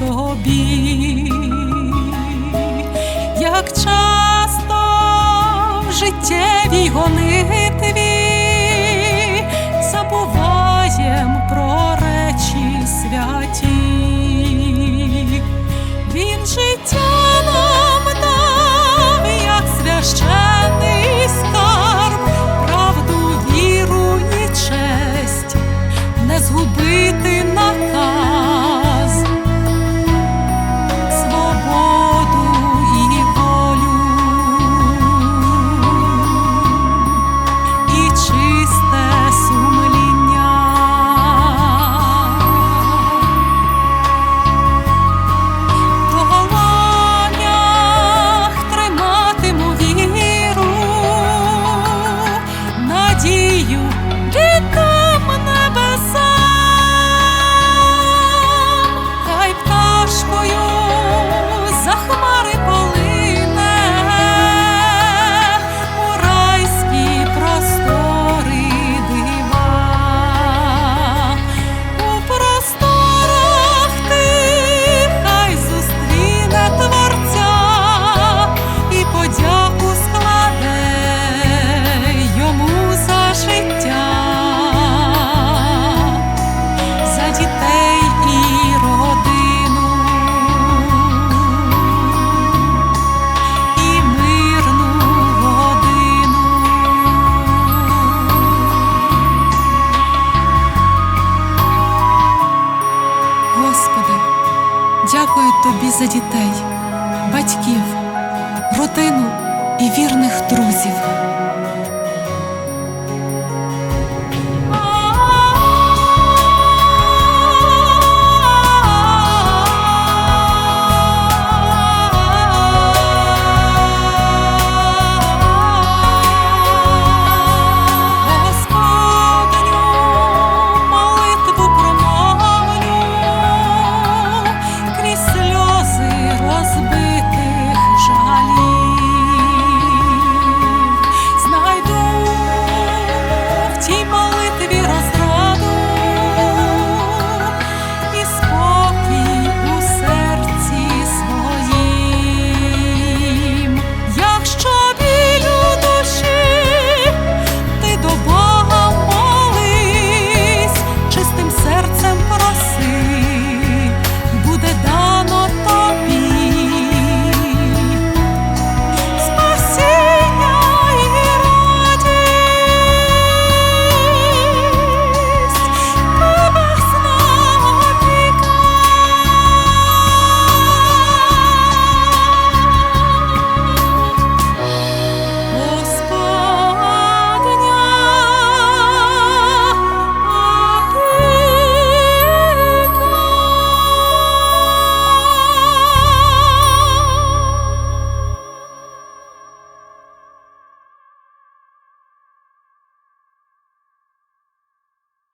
тобі, як часто в життєвій вони. you. дякую тобі за дітей, батьків, родину і вірних друзів.